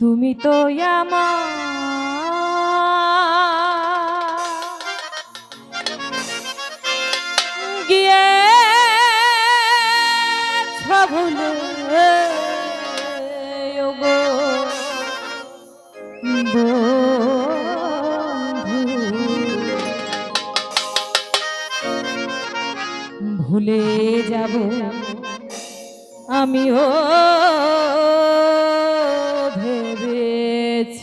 তুমি তো আমার। গিয়ে ভুলে ভুলে যাব আমিও।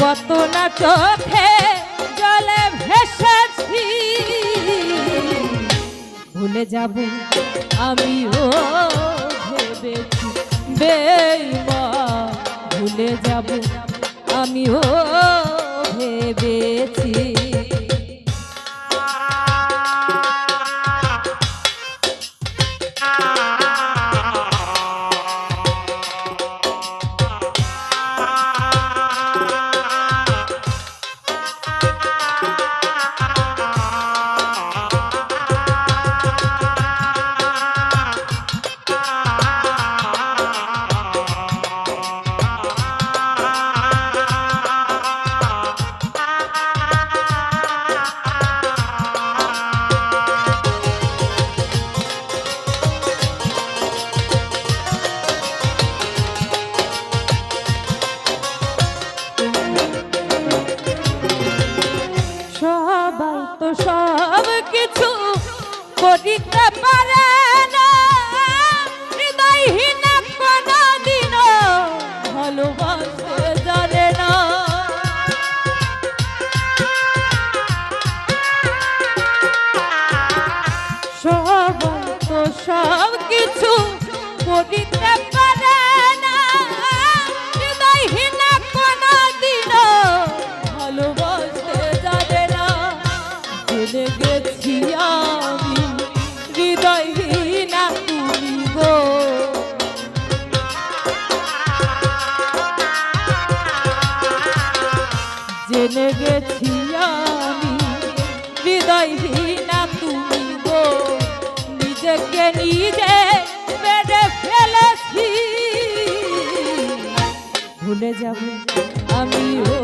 কত না চোখে জলে ভেসেছি। ভুলে যাব আমিও ভেবেছি বেইমা ভুলে যাব আমিও ভেবেছি। জেনে গেছি আমি। হৃদয়হীন তুমি গো নিজেকে নিজে মেরে ফেলেছি। ভুলে যাব আমিও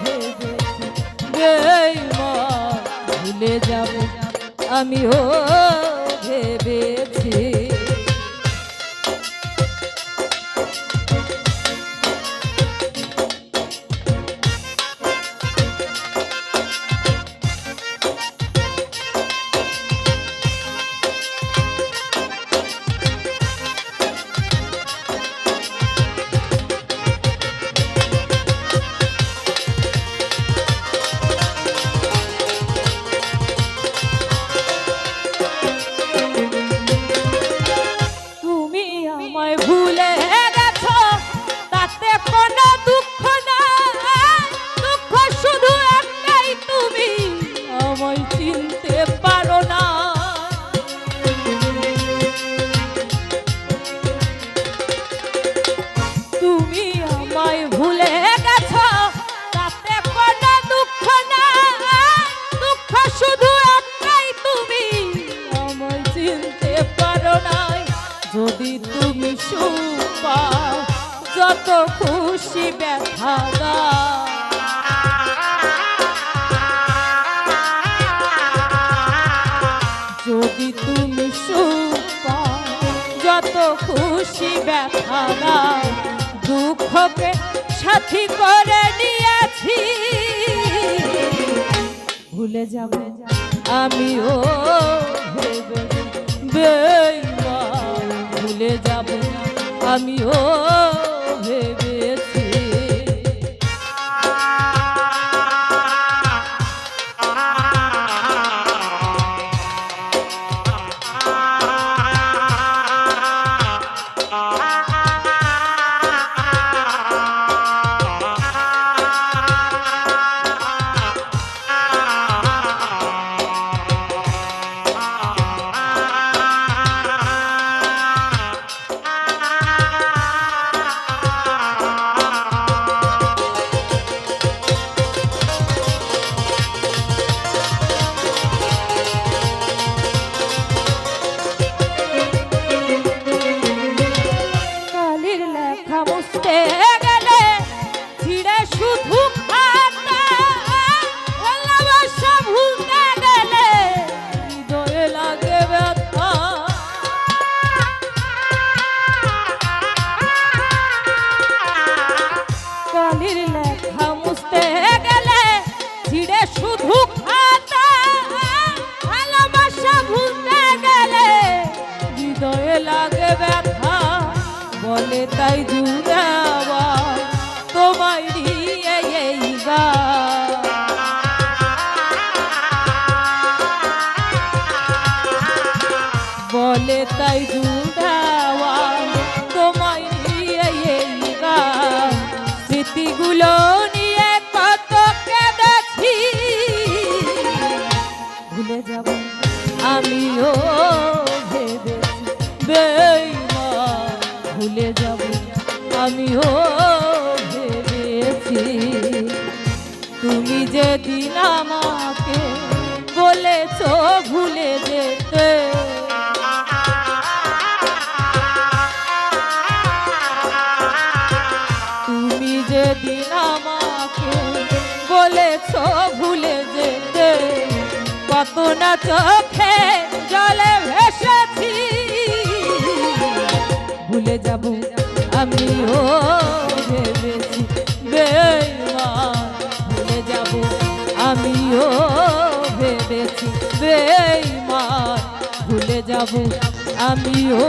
ভেবেছি। বেঈমান, ভুলে যাব আমিও ভেবেছি যদি তুমি সুখ পাও যত খুশি ব্যথা দাও। যদি তুমি সুখ পাও যত খুশি ব্যথা দাও। দুঃখকে সাথী করে নিয়েছি। ভুলে যাব, আমিও আমিও তাই জুড়াবা তোমায় নিয়ে এই গা বলে তাই জুড়া যেদিন আমাকে বলেছ ভুলে যেতে। তুমি যেদিন আমাকে বলেছ ভুলে যেতে, কত না চোখে জলে ভেসেছি। ভুলে যাব আমিও ভেবেছি যাব আমিও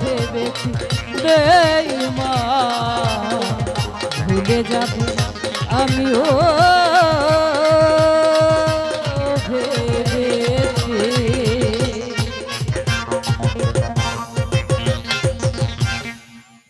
ভেবেছি বেইমান ভুলে যাব আমিও